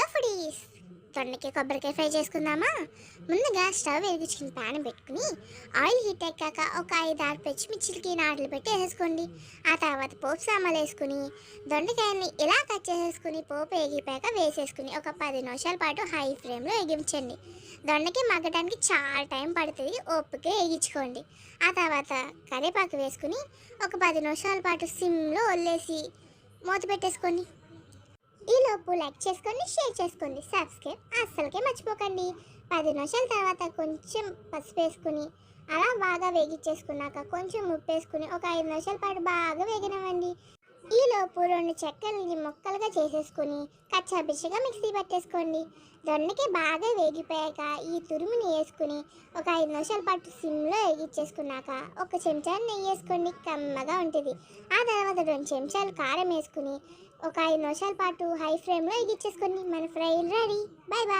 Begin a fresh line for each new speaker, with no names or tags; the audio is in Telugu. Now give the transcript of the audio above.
Hello foodies? తొండకి కొబ్బరికాయ ఫ్రై చేసుకుందామా? ముందుగా స్టవ్ వెలిగించుకుని ప్యాన్ పెట్టుకుని ఆయిల్ హీట్ ఎక్కాక ఒక ఐదు ఆరు పచ్చిమిర్చిలకి నాట్లు పెట్టి వేసేసుకోండి ఆ తర్వాత పోపు సామాలు వేసుకుని దొండకాయని ఇలా కట్ చేసేసుకుని పోపు ఎగిపోయాక వేసేసుకుని ఒక పది నిమిషాల పాటు హై ఫ్లేమ్లో ఎగించండి దొండకి మగ్గడానికి చాలా టైం పడుతుంది. ఓపిక ఎగించుకోండి ఆ తర్వాత కరివేపాకు వేసుకుని ఒక పది నిమిషాల పాటు సిమ్లో వదిలేసి మూత పెట్టేసుకోండి. ఈలోపు లైక్ చేసుకోండి షేర్ చేసుకోండి సబ్స్క్రైబ్ అస్సలకే మర్చిపోకండి. పది నిమిషాల తర్వాత కొంచెం పసుపు వేసుకుని అలా బాగా వేగించేసుకున్నాక కొంచెం ఉప్పు వేసుకుని ఒక ఐదు నిమిషాల పాటు బాగా వేగినవ్వండి. ఈలోపు రెండు చెక్కల్ని ముక్కలుగా చేసేసుకుని కచ్చాపిచ్చగా మిక్సీ పట్టేసుకోండి. దొండకి బాగా వేగిపోయాక ఈ తురుముని వేసుకుని ఒక ఐదు నిమిషాల పాటు సిమ్లో వేగించేసుకున్నాక ఒక చెంచా నెయ్యి వేసుకోండి. కమ్మగా ఉంటుంది. ఆ తర్వాత రెండు చెంచాలు కారం వేసుకుని ఒక ఐదు నిమిషాల పాటు హై ఫ్లేమ్లో వేగించేసుకోండి మన ఫ్రై రెడీ. Bye bye.